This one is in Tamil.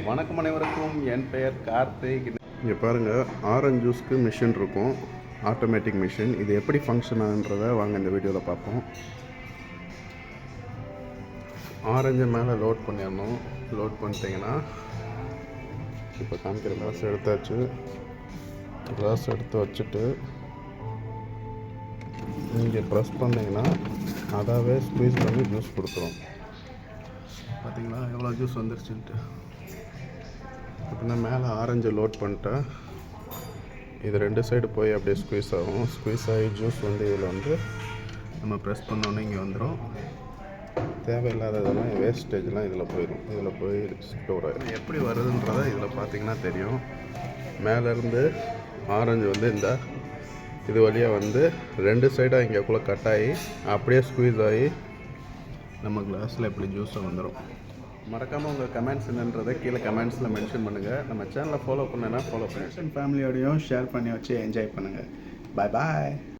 வணக்கம் அனைவருக்கும். என் பெயர் கார்த்திக். இங்கே பாருங்கள் ஆரஞ்சு ஜூஸ்க்கு மிஷின் இருக்கும். ஆட்டோமேட்டிக் மிஷின் இது எப்படி ஃபங்க்ஷன் ஆகுன்றதை வாங்க இந்த வீடியோவில் பார்ப்போம். ஆரஞ்சு மேலே லோட் பண்ணிடணும். லோட் பண்ணிட்டீங்கன்னா இப்போ காமிக்கிற கிளாஸ் எடுத்தாச்சு. கிளாஸ் எடுத்து வச்சுட்டு நீங்கள் ப்ரெஸ் பண்ணிங்கன்னா அதாவே ஸ்குவீஸ் பண்ணி ஜூஸ் கொடுத்துரும். பார்த்தீங்களா எவ்வளோ ஜூஸ் வந்துருச்சுன்ட்டு. அப்படின்னா மேலே ஆரஞ்சு லோட் பண்ணிட்டா இது ரெண்டு சைடு போய் அப்படியே ஸ்குவீஸ் ஆகும். ஸ்குவீஸ் ஆகி ஜூஸ் வந்து இதில் வந்து நம்ம ப்ரெஸ் பண்ணோன்னே இங்கே வந்துடும் தேவையில்லாததெல்லாம் வேஸ்டேஜ்லாம் இதில் போயிடும் இதில் போய் ஸ்டோர் ஆகிடும் எப்படி வருதுன்றதை இதில் பார்த்தீங்கன்னா தெரியும். மேலேருந்து ஆரஞ்சு வந்து இந்த இது வழியாக வந்து ரெண்டு சைடாக இங்கேக்குள்ளே கட் ஆகி அப்படியே ஸ்குவீஸ் ஆகி நம்ம கிளாஸில் எப்படி ஜூஸாக வந்துடும் மறக்காமல் உங்கள் கமெண்ட்ஸ் என்னன்றதை கீழே கமெண்ட்ஸில் மென்ஷன் பண்ணுங்கள் நம்ம சேனலை ஃபாலோ பண்ணனா ஃபாலோ பண்ணுங்கள் ஃபேமிலியோடையும் ஷேர் பண்ணி வச்சு என்ஜாய் பண்ணுங்கள் பாய் பாய்